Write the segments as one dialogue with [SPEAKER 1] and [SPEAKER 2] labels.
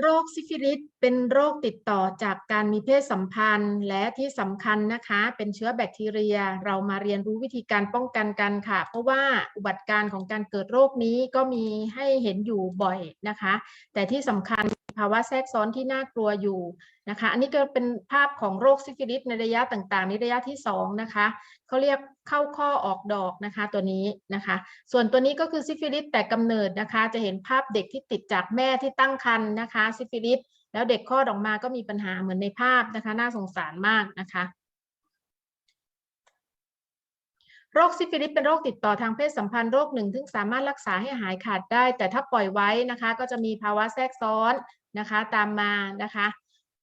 [SPEAKER 1] โรคซิฟิลิสเป็นโรคติดต่อจากการมีเพศสัมพันธ์ และที่สำคัญนะคะ เป็นเชื้อแบคทีเรีย เรามาเรียนรู้วิธีการป้องกันกันค่ะ เพราะว่าอุบัติการ์ของการเกิดโรคนี้ก็มีให้เห็นอยู่บ่อยนะคะ แต่ที่สำคัญภาวะแทรกซ้อนที่น่ากลัวอยู่นะคะ อันนี้ก็เป็นภาพของโรคซิฟิลิสในระยะต่างๆในระยะที่สองนะคะเขาเรียกเข้าข้อออกดอกนะคะตัวนี้นะคะ ส่วนตัวนี้ก็คือซิฟิลิสแต่กำเนิดนะคะ จะเห็นภาพเด็กที่ติดจากแม่ที่ตั้งครรภ์นะคะซิฟิลิสแล้วเด็กคลอดออกมาก็มีปัญหาเหมือนในภาพนะคะ น่าสงสารมากนะคะโรคซิฟิลิสเป็นโรคติดต่อทางเพศสัมพันธ์โรคหนึ่งซึ่งสามารถรักษาให้หายขาดได้ แต่ถ้าปล่อยไว้นะคะ ก็จะมีภาวะแทรกซ้อนนะคะ ตามมานะคะ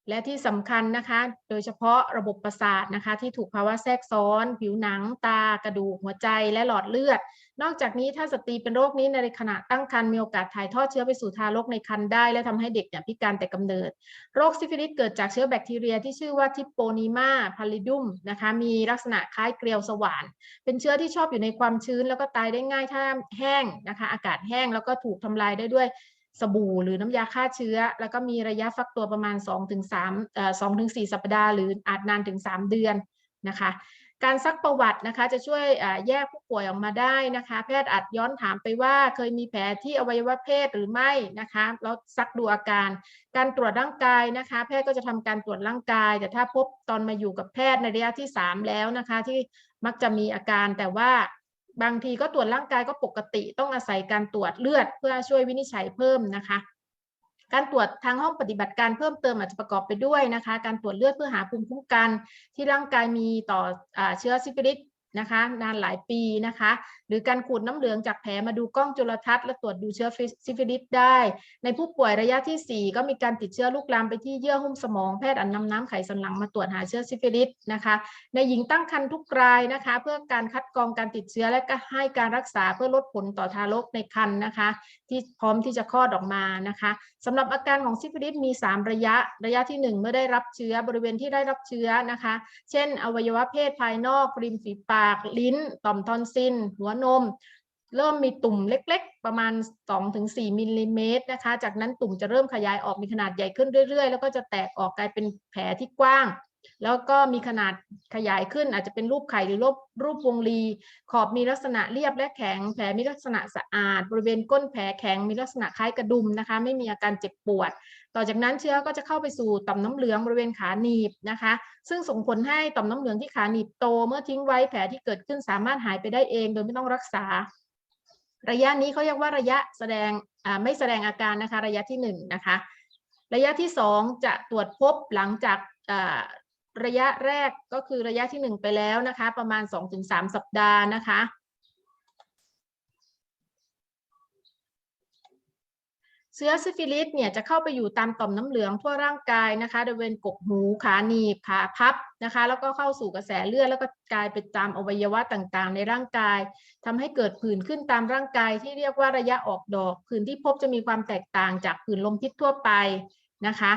[SPEAKER 1] และที่สำคัญนะคะ โดยเฉพาะระบบประสาทนะคะ ที่ถูกภาวะแทรกซ้อน ผิวหนัง ตากระดูกหัวใจและหลอดเลือด นอกจากนี้ถ้าสตรีเป็นโรคนี้ในขณะตั้งครรภ์มีโอกาสถ่ายทอดเชื้อไปสู่ทารกในครรภ์ได้ และทำให้เด็กเนี่ยพิการแต่กำเนิด โรคซิฟิลิสเกิดจากเชื้อแบคทีเรียที่ชื่อว่าทิปโปนีมาพาลิดุมนะคะ มีลักษณะคล้ายเกลียวสว่าน เป็นเชื้อที่ชอบอยู่ในความชื้น แล้วก็ตายได้ง่ายถ้าแห้งนะคะ อากาศแห้งแล้วก็ถูกทำลายได้ด้วย สบู่หรือน้ำยาฆ่าเชื้อ แล้วก็มีระยะฟักตัวประมาณ 2-3เอ่อ2-4 สัปดาห์ หรืออาจนานถึง 3 เดือนนะคะการซักประวัตินะคะจะช่วยแยกผู้ป่วยออกมาได้นะคะ แพทย์อาจย้อนถามไปว่าเคยมีแผลที่อวัยวะเพศหรือไม่นะคะแล้วซักดูอาการ การตรวจร่างกายนะคะ แพทย์ก็จะทำการตรวจร่างกาย แต่ถ้าพบตอนมาอยู่กับแพทย์ในระยะที่ 3 แล้วนะคะ ที่มักจะมีอาการแต่ว่า บางทีก็ตรวจร่างกายก็ปกติต้องอาศัยการตรวจเลือดเพื่อช่วยวินิจฉัยเพิ่มนะคะ การตรวจทางห้องปฏิบัติการเพิ่มเติมอาจจะประกอบไปด้วยนะคะ การตรวจเลือดเพื่อหาภูมิคุ้มกัน ที่ร่างกายมีต่ออเชื้อซิฟิลิส นะคะนานหลายปีนะคะ หรือการขูดน้ำเหลืองจากแผลมาดูกล้องจุลทรรศน์และตรวจดูเชื้อซิฟิลิสได้ ในผู้ป่วยระยะที่ 4 ก็มีการติดเชื้อลุกลามไปที่เยื่อหุ้มสมองแพทย์อันนำน้ำไขสันหลังมาตรวจหาเชื้อซิฟิลิสนะคะ ในหญิงตั้งครรภ์ทุกรายนะคะ เพื่อการคัดกรองการติดเชื้อและก็ให้การรักษาเพื่อลดผลต่อทารกในครรภ์นะคะ ที่พร้อมที่จะคลอดออกมานะคะสำหรับอาการของซิฟิลิสมี 3 ระยะ ระยะที่ 1 เมื่อได้รับเชื้อบริเวณที่ได้รับเชื้อนะคะ เช่น อวัยวะเพศภายนอกริมฝีปากากลิ้นต่อมทอนซิลหัวนม เริ่มมีตุ่มเล็ก ๆ ประมาณ 2-4มิลลิเมตรนะคะ จากนั้นตุ่มจะเริ่มขยายออกมีขนาดใหญ่ขึ้นเรื่อยๆ แล้วก็จะแตกออกกลายเป็นแผลที่กว้าง แล้วก็มีขนาดขยายขึ้นอาจจะเป็นรูปไข่หรือรูปรูปวงรี ขอบมีลักษณะเรียบและแข็ง แผลมีลักษณะสะอาด บริเวณก้นแผลแข็งมีลักษณะคล้ายกระดุมนะคะ ไม่มีอาการเจ็บปวด ต่อจากนั้นเชื้อก็จะเข้าไปสู่ต่อมน้ำเหลืองบริเวณขาหนีบนะคะ ซึ่งส่งผลให้ต่อมน้ำเหลืองที่ขาหนีบโต เมื่อทิ้งไว้แผลที่เกิดขึ้นสามารถหายไปได้เองโดยไม่ต้องรักษา ระยะนี้เขาเรียกว่าระยะแสดงไม่แสดงอาการนะคะ ระยะที่1นนะคะ ระยะที่ 2 จะตรวจพบหลังจาก ระยะแรกก็คือระยะที่ 1 ไปแล้วนะคะ ประมาณ 2-3 สัปดาห์นะคะ เชื้อซิฟิลิสเนี่ยจะเข้าไปอยู่ตามต่อมน้ำเหลืองทั่วร่างกายนะคะบริเวณกกหูขาหนีบขาพับนะคะ แล้วก็เข้าสู่กระแสเลือดแล้วก็กลายไปตามอวัยวะต่างๆ ในร่างกายทำให้เกิดผื่นขึ้นตามร่างกายที่เรียกว่าระยะออกดอก ผื่นที่พบจะมีความแตกต่างจากผื่นลมพิษทั่วไปนะคะ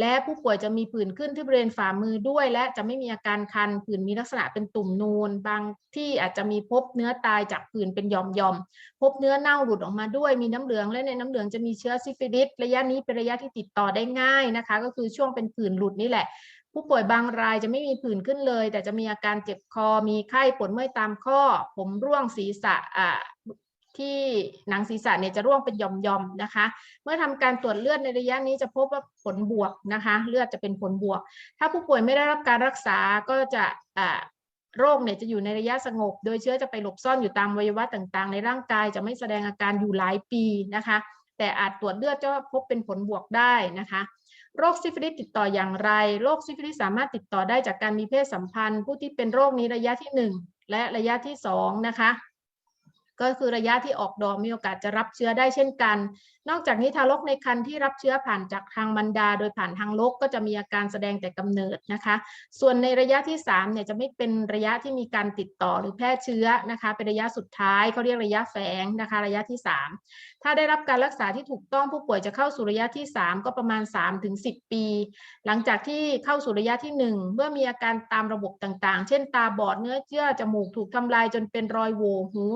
[SPEAKER 1] และผู้ป่วยจะมีผื่นขึ้นที่บริเวณฝ่ามือด้วย และจะไม่มีอาการคันผื่นมีลักษณะเป็นตุ่มนูน บางที่อาจจะมีพบเนื้อตายจากผื่นเป็นหย่อมพบเนื้อเน่าหลุดออกมาด้วย มีน้ำเหลืองและในน้ำเหลืองจะมีเชื้อซิฟิลิสระยะนี้เป็นระยะที่ติดต่อได้ง่ายนะคะ ก็คือช่วงเป็นผื่นหลุดนี่แหละผู้ป่วยบางรายจะไม่มีผื่นขึ้นเลย แต่จะมีอาการเจ็บคอ มีไข้ปวดเมื่อยตามข้อ ผมร่วงศีรษะอ่า ที่หนังศีรษะเนี่ยจะร่วงเป็นหย่อมๆนะคะ เมื่อทำการตรวจเลือดในระยะนี้จะพบว่าผลบวกนะคะ เลือดจะเป็นผลบวก ถ้าผู้ป่วยไม่ได้รับการรักษาก็จะโรคเนี่ยจะอยู่ในระยะสงบ โดยเชื้อจะไปหลบซ่อนอยู่ตามวัยวะต่างๆ ในร่างกายจะไม่แสดงอาการอยู่หลายปีนะคะ แต่อาจตรวจเลือดจะพบเป็นผลบวกได้นะคะโรคซิฟิลิสติดต่ออย่างไร โรคซิฟิลิสสามารถติดต่อได้จากการมีเพศสัมพันธ์ ผู้ที่เป็นโรคนี้ระยะที่ 1 และระยะที่2นะคะ ก็คือระยะที่ออกดอกมีโอกาสจะรับเชื้อได้เช่นกัน นอกจากนี้ทารกในครรภ์ที่รับเชื้อผ่านจากทางบรรดา โดยผ่านทางลกก็จะมีอาการแสดงแต่กำเนิดนะคะ ส่วนในระยะที่3เนี่ยจะไม่เป็นระยะที่มีการติดต่อหรือแพร่เชื้อนะคะเป็นระยะสุดท้ายเขาเรียกระยะแฝงนะคะระยะที่ 3 ถ้าได้รับการรักษาที่ถูกต้องผู้ป่วยจะเข้าสู่ระยะที่ 3 ก็ประมาณ 3-10 ปี หลังจากที่เข้าสู่ระยะที่ 1 เมื่อมีอาการตามระบบต่างๆ เช่น ตาบอดเนื้อเยื่อจมูกถูกทำลายจนเป็นรอยโหว่หู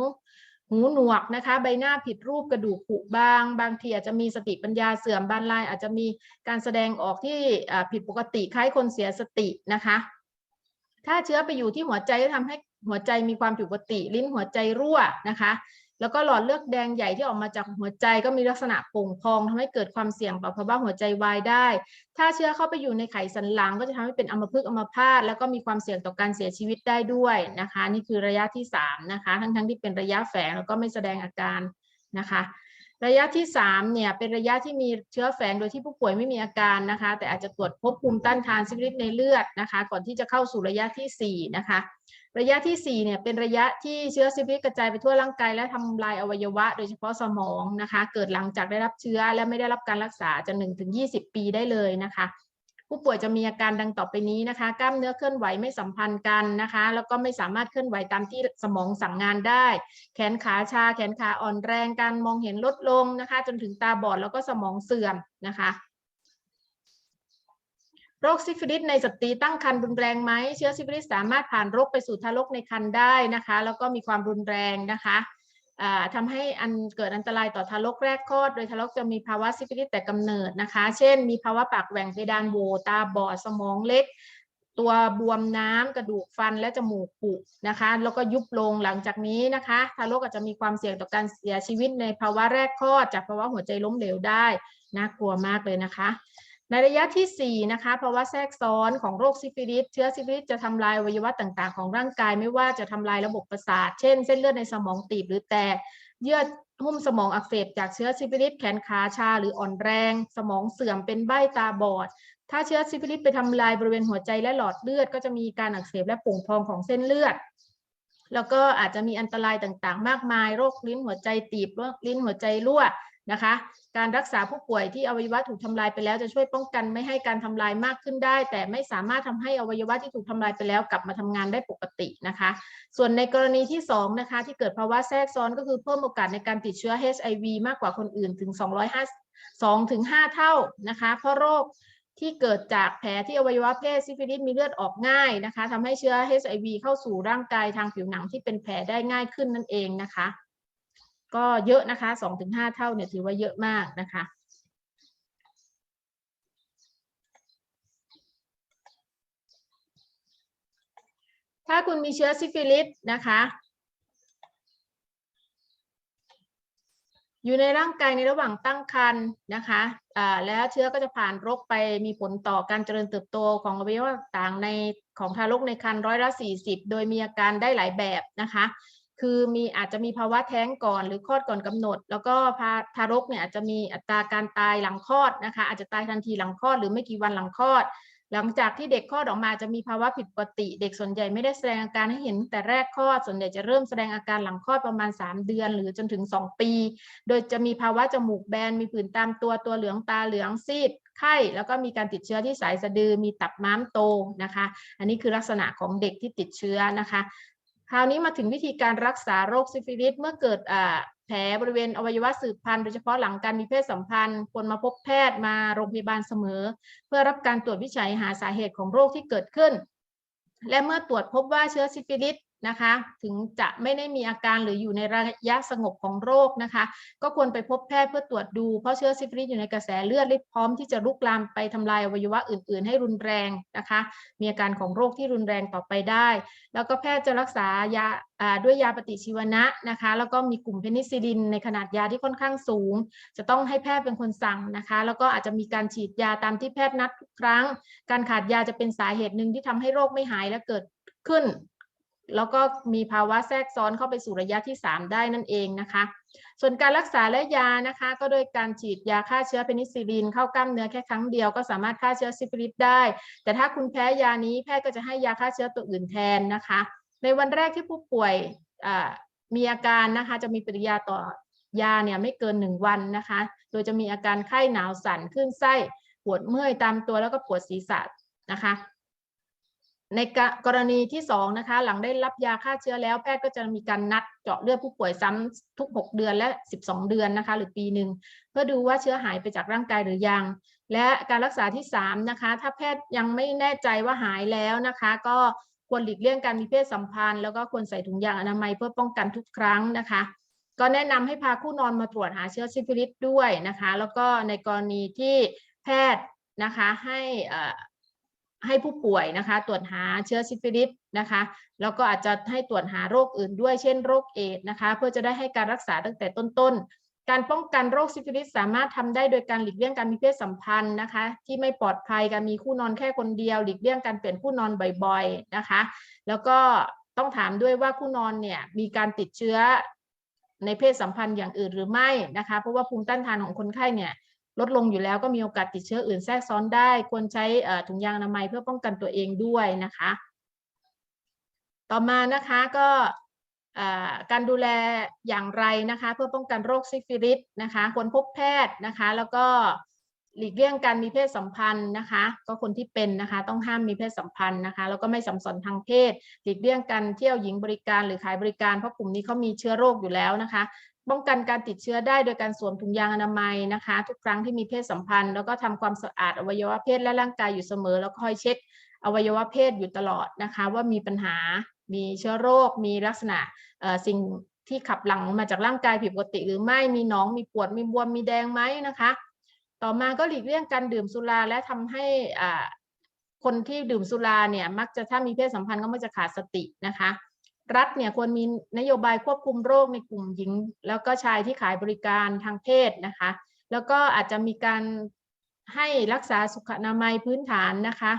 [SPEAKER 1] หูหนวกนะคะ ใบหน้าผิดรูปกระดูกผุบาง บางทีอาจจะมีสติปัญญาเสื่อมบานลาย อาจจะมีการแสดงออกที่ผิดปกติคล้ายคนเสียสตินะคะ ถ้าเชื้อไปอยู่ที่หัวใจจะทำให้หัวใจมีความผิดปกติ ลิ้นหัวใจรั่วนะคะ แล้วก็หลอดเลือดแดงใหญ่ที่ออกมาจากหัวใจก็มีลักษณะโป่งพองทำให้เกิดความเสี่ยงต่อภาวะหัวใจวายได้ ถ้าเชื้อเข้าไปอยู่ในไขสันหลังก็จะทำให้เป็นอัมพฤกษ์อัมพาตแล้วก็มีความเสี่ยงต่อการเสียชีวิตได้ด้วยนะคะ นี่คือระยะที่สามนะคะทั้งๆที่เป็นระยะแฝงแล้วก็ไม่แสดงอาการนะคะ ระยะที่3เนี่ยเป็นระยะที่มีเชื้อแฝงโดยที่ผู้ป่วยไม่มีอาการนะคะ แต่อาจจะตรวจพบภูมิต้านทานซิฟิลิสในเลือดนะคะ ก่อนที่จะเข้าสู่ระยะทีสี่4นะคะระยะทีสี่4เนี่ยเป็นระยะที่เชื้อซิฟิลิสกระจายไปทั่วร่างกายและทำลายอวัยวะ โดยเฉพาะสมองนะคะ เกิดหลังจากได้รับเชื้อและไม่ได้รับการรักษาจะ1ถึง20 ปีได้เลยนะคะ ผู้ป่วยจะมีอาการดังต่อไปนี้นะคะ กล้ามเนื้อเคลื่อนไหวไม่สัมพันธ์กันนะคะ แล้วก็ไม่สามารถเคลื่อนไหวตามที่สมองสั่งงานได้ แขนขาชา แขนขาอ่อนแรง การมองเห็นลดลงนะคะ จนถึงตาบอดแล้วก็สมองเสื่อมนะคะโรคซิฟิลิสในสตรีตั้งครรภ์รุนแรงไหมเชื้อซิฟิลิสสามารถผ่านโรคไปสู่ทารกในครรภ์ได้นะคะ แล้วก็มีความรุนแรงนะคะ อ่าทำให้อันเกิดอันตรายต่อทารกแรกคลอด โดยทารกจะมีภาวะซิฟิลิสแต่กำเนิดนะคะ เช่น มีภาวะปากแหว่งเพดานโวตาบอดสมองเล็ก ตัวบวมน้ำกระดูกฟันและจมูกผุนะคะ แล้วก็ยุบลงหลังจากนี้นะคะทารกอาจจะมีความเสี่ยงต่อการเสียชีวิตในภาวะแรกคลอด จากภาวะหัวใจล้มเหลวได้น่ากลัวมากเลยนะคะ ในระยะที่ 4 นะคะภาวะแทรกซ้อนของโรคซิฟิลิสเชื้อซิฟิลิสจะทำลายอวัยวะต่างๆ ของร่างกายไม่ว่าจะทำลายระบบประสาท เช่น เส้นเลือดในสมองตีบหรือแตก เยื่อหุ้มสมองอักเสบจากเชื้อซิฟิลิสแขนขาชาหรืออ่อนแรง สมองเสื่อมเป็นใบ้ตาบอด ถ้าเชื้อซิฟิลิสไปทำลายบริเวณหัวใจและหลอดเลือด ก็จะมีการอักเสบและโป่งพองของเส้นเลือด แล้วก็อาจจะมีอันตรายต่างๆ มากมาย โรคลิ้นหัวใจตีบโรคลิ้นหัวใจรั่ว นะคะ การรักษาผู้ป่วยที่อวัยวะถูกทำลายไปแล้วจะช่วยป้องกันไม่ให้การทำลายมากขึ้นได้ แต่ไม่สามารถทำให้อวัยวะที่ถูกทำลายไปแล้วกลับมาทำงานได้ปกตินะคะ ส่วนในกรณีที่2นะคะที่เกิดภาวะแทรกซ้อนก็คือเพิ่มโอกาสในการติดเชื้อ HIV มากกว่าคนอื่นถึง205 2ถึง5เท่านะคะเพราะโรคที่เกิดจากแผลที่อวัยวะเพศซิฟิลิสมีเลือดออกง่ายนะคะทำให้เชื้อ HIV เข้าสู่ร่างกายทางผิวหนังที่เป็นแผลได้ง่ายขึ้นนั่นเองนะคะ ก็เยอะนะคะ2-5เท่าเนี่ยถือว่าเยอะมากนะคะถ้าคุณมีเชื้อซิฟิลิสนะคะ อยู่ในร่างกายในระหว่างตั้งครรภ์นะคะอ่าแล้วเชื้อก็จะผ่านรกไปมีผลต่อการเจริญเติบโตของอวัยวะต่างในของทารกในครรภ์ร้อยละ40 โดยมีอาการได้หลายแบบนะคะ คือมีอาจจะมีภาวะแท้งก่อนหรือคลอดก่อนกำหนด แล้วก็พาทารกเนี่ยอาจจะมีอัตราการตายหลังคลอดนะคะ อาจจะตายทันทีหลังคลอดหรือไม่กี่วันหลังคลอด หลังจากที่เด็กคลอดออกมาจะมีภาวะผิดปกติ เด็กส่วนใหญ่ไม่ได้แสดงอาการให้เห็น แต่แรกคลอดส่วนใหญ่จะเริ่มแสดงอาการหลังคลอดประมาณ 3 เดือน หรือจนถึง 2 ปี โดยจะมีภาวะจมูกแบนมีผื่นตามตัวตัวเหลืองตาเหลืองซีดไข้แล้วก็มีการติดเชื้อที่สายสะดือมีตับม้ามโตนะคะ อันนี้คือลักษณะของเด็กที่ติดเชื้อนะคะ คราวนี้มาถึงวิธีการรักษาโรคซิฟิลิสเมื่อเกิดแผลบริเวณอวัยวะสืบพันธุ์โดยเฉพาะหลังการมีเพศสัมพันธ์ควรมาพบแพทย์มาโรงพยาบาลเสมอ เพื่อรับการตรวจวิจัยหาสาเหตุของโรคที่เกิดขึ้น และเมื่อตรวจพบว่าเชื้อซิฟิลิส นะคะ ถึงจะไม่ได้มีอาการหรืออยู่ในระยะสงบของโรคนะคะ ก็ควรไปพบแพทย์เพื่อตรวจดู เพราะเชื้อซิฟิลิสอยู่ในกระแสเลือดและพร้อมที่จะลุกลามไปทำลายอวัยวะอื่น ๆ ให้รุนแรงนะคะ มีอาการของโรคที่รุนแรงต่อไปได้ แล้วก็แพทย์จะรักษายาอ่าด้วยยาปฏิชีวนะนะคะ แล้วก็มีกลุ่มเพนิซิลินในขนาดยาที่ค่อนข้างสูง จะต้องให้แพทย์เป็นคนสั่งนะคะ แล้วก็อาจจะมีการฉีดยาตามที่แพทย์นัดทุกครั้ง การขาดยาจะเป็นสาเหตุหนึ่งที่ทำให้โรคไม่หายและเกิดขึ้น แล้วก็มีภาวะแทรกซ้อนเข้าไปสู่ระยะที่ 3 ได้นั่นเองนะคะ ส่วนการรักษาและยานะคะ ก็โดยการฉีดยาฆ่าเชื้อเพนิซิลิน เข้ากล้ามเนื้อแค่ครั้งเดียวก็สามารถฆ่าเชื้อซิฟิลิสได้ แต่ถ้าคุณแพ้ยานี้แพทย์ก็จะให้ยาฆ่าเชื้อตัวอื่นแทนนะคะ ในวันแรกที่ผู้ป่วยมีอาการนะคะจะมีปฏิกิริยาต่อยาเนี่ยไม่เกิน 1 วันนะคะ โดยจะมีอาการไข้หนาวสั่นคลื่นไส้ปวดเมื่อยตามตัวแล้วก็ปวดศีรษะนะคะ ในกกรณีที่2นะคะหลังได้รับยาฆ่าเชื้อแล้วแพทย์ก็จะมีการนัดเจาะเลือดผู้ป่วยซ้ำทุก 6 เดือนและ 12 เดือนนะคะหรือปีหนึ่งเพื่อดูว่าเชื้อหายไปจากร่างกายหรือยัง และการรักษาที่3นะคะถ้าแพทย์ยังไม่แน่ใจว่าหายแล้วนะคะ ก็ควรหลีกเลี่ยงการมีเพศสัมพันธ์ แล้วก็ควรใส่ถุงยางอนามัยเพื่อป้องกันทุกครั้งนะคะ ก็แนะนำให้พาคู่นอนมาตรวจหาเชื้อซิฟิลิสด้วยนะคะ แล้วก็ในกรณีที่แพทย์นะคะให้อ่ ให้ผู้ป่วยนะคะ ตรวจหาเชื้อซิฟิลิสนะคะ แล้วก็อาจจะให้ตรวจหาโรคอื่นด้วยเช่นโรคเอดนะคะ เพื่อจะได้ให้การรักษาตั้งแต่ต้นๆ การป้องกันโรคซิฟิลิสสามารถทำได้โดยการหลีกเลี่ยงการมีเพศสัมพันธ์นะคะ ที่ไม่ปลอดภัยการมีคู่นอนแค่คนเดียว หลีกเลี่ยงการเปลี่ยนคู่นอนบ่อยๆนะคะ แล้วก็ต้องถามด้วยว่าคู่นอนเนี่ยมีการติดเชื้อในเพศสัมพันธ์อย่างอื่นหรือไม่นะคะ เพราะว่าภูมิต้านทานของคนไข้เนี่ย ลดลงอยู่แล้วก็มีโอกาสติดเชื้ออื่นแทรกซ้อนได้ ควรใช้ถุงยางอนามัยเพื่อป้องกันตัวเองด้วยนะคะ ต่อมานะคะก็การดูแลอย่างไรนะคะ เพื่อป้องกันโรคซิฟิลิสนะคะควรพบแพทย์นะคะ แล้วก็หลีกเลี่ยงการมีเพศสัมพันธ์นะคะ ก็คนที่เป็นนะคะ ต้องห้ามมีเพศสัมพันธ์นะคะ แล้วก็ไม่สัมสนทางเพศ หลีกเลี่ยงการเที่ยวหญิงบริการหรือขายบริการเพราะกลุ่มนี้เขามีเชื้อโรคอยู่แล้วนะคะ ป้องกันการติดเชื้อได้โดยการสวมถุงยางอนามัยนะคะ ทุกครั้งที่มีเพศสัมพันธ์ แล้วก็ทำความสะอาดอวัยวะเพศและร่างกายอยู่เสมอ แล้วก็คอยเช็คอวัยวะเพศอยู่ตลอดนะคะ ว่ามีปัญหา มีเชื้อโรค มีลักษณะสิ่งที่ขับหลังมาจากร่างกายผิดปกติหรือไม่มีหนองมีปวดมีบวมมีแดงไหมนะคะ ต่อมาก็หลีกเลี่ยงการดื่มสุราและทำให้คนที่ดื่มสุราเนี่ยมักจะถ้ามีเพศสัมพันธ์ก็มักจะขาดสตินะคะ รัฐเนี่ยควรมีนโยบายควบคุมโรคในกลุ่มหญิง แล้วก็ชายที่ขายบริการทางเพศนะคะ แล้วก็อาจจะมีการให้รักษาสุขอนามัยพื้นฐานนะคะ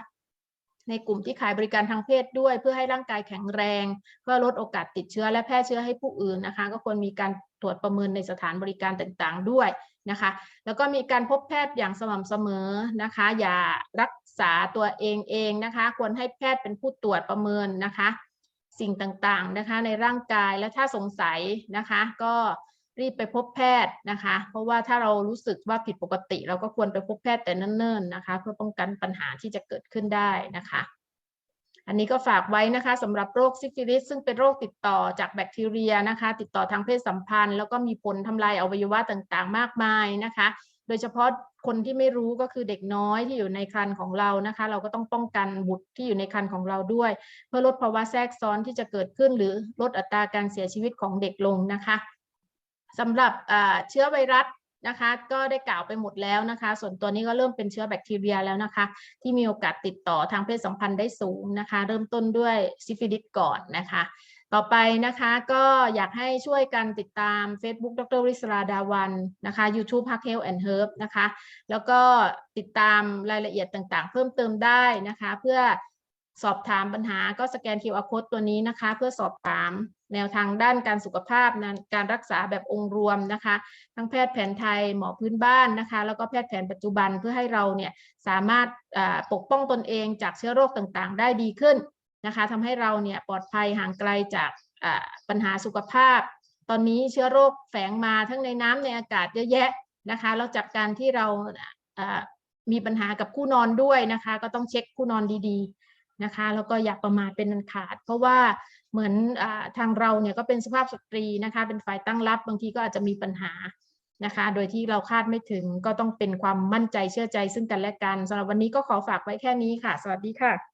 [SPEAKER 1] ในกลุ่มที่ขายบริการทางเพศด้วย เพื่อให้ร่างกายแข็งแรง เพื่อลดโอกาสติดเชื้อและแพร่เชื้อให้ผู้อื่นนะคะ ก็ควรมีการตรวจประเมินในสถานบริการต่างๆด้วยนะคะ แล้วก็มีการพบแพทย์อย่างสม่ำเสมอนะคะ อย่ารักษาตัวเองเองนะคะ ควรให้แพทย์เป็นผู้ตรวจประเมินนะคะ สิ่งต่างๆนะคะในร่างกายและถ้าสงสัยนะคะ ก็รีบไปพบแพทย์นะคะ เพราะว่าถ้าเรารู้สึกว่าผิดปกติ เราก็ควรไปพบแพทย์แต่เนิ่นๆนะคะ เพื่อป้องกันปัญหาที่จะเกิดขึ้นได้นะคะ อันนี้ก็ฝากไว้นะคะสำหรับโรคซิฟิลิสซึ่งเป็นโรคติดต่อจากแบคทีเรียนะคะ ติดต่อทางเพศสัมพันธ์ แล้วก็มีผลทำลายอวัยวะต่างๆ มากมายนะคะ โดยเฉพาะ คนที่ไม่รู้ก็คือเด็กน้อยที่อยู่ในครรภ์ของเรานะคะ เราก็ต้องป้องกันบุตรที่อยู่ในครรภ์ของเราด้วย เพื่อลดภาวะแทรกซ้อนที่จะเกิดขึ้น หรือลดอัตราการเสียชีวิตของเด็กลงนะคะสำหรับเชื้อไวรัสนะคะ ก็ได้กล่าวไปหมดแล้วนะคะ ส่วนตัวนี้ก็เริ่มเป็นเชื้อแบคทีเรียแล้วนะคะ ที่มีโอกาสติดต่อทางเพศสัมพันธ์ได้สูงนะคะ เริ่มต้นด้วยซิฟิลิสก่อนนะคะ ต่อไปนะคะก็อยากให้ช่วยกันติดตาม Facebook ดรวิศราดาวันนะคะ YouTube Park Health and Herb นะคะ แล้วก็ติดตามรายละเอียดต่างๆ เพิ่มเติมได้นะคะ เพื่อสอบถามปัญหาก็สแกน QR Code ตัวนี้นะคะ เพื่อสอบถามแนวทางด้านการสุขภาพนะการรักษาแบบองค์รวมนะคะ ทั้งแพทย์แผนไทยหมอพื้นบ้านนะคะ แล้วก็แพทย์แผนปัจจุบันเพื่อให้เราเนี่ยสามารถปกป้องตนเองจากเชื้อโรคต่างๆ ได้ดีขึ้น นะคะทำให้เราเนี่ยปลอดภัยห่างไกลจากปัญหาสุขภาพ ตอนนี้เชื้อโรคแฝงมาทั้งในน้ำในอากาศเยอะแยะนะคะแล้วจากการที่เรามีปัญหากับคู่นอนด้วยนะคะ ก็ต้องเช็คคู่นอนดีๆนะคะ แล้วก็อย่าประมาทเป็นอันขาด เพราะว่าเหมือนอทางเราเนี่ยก็เป็นสภาพสตรีนะคะ เป็นฝ่ายตั้งรับบางทีก็อาจจะมีปัญหานะคะ โดยที่เราคาดไม่ถึงก็ต้องเป็นความมั่นใจเชื่อใจซึ่งกันและกันสำหรับวันนี้ก็ขอฝากไว้แค่นี้ค่ะ สวัสดีค่ะ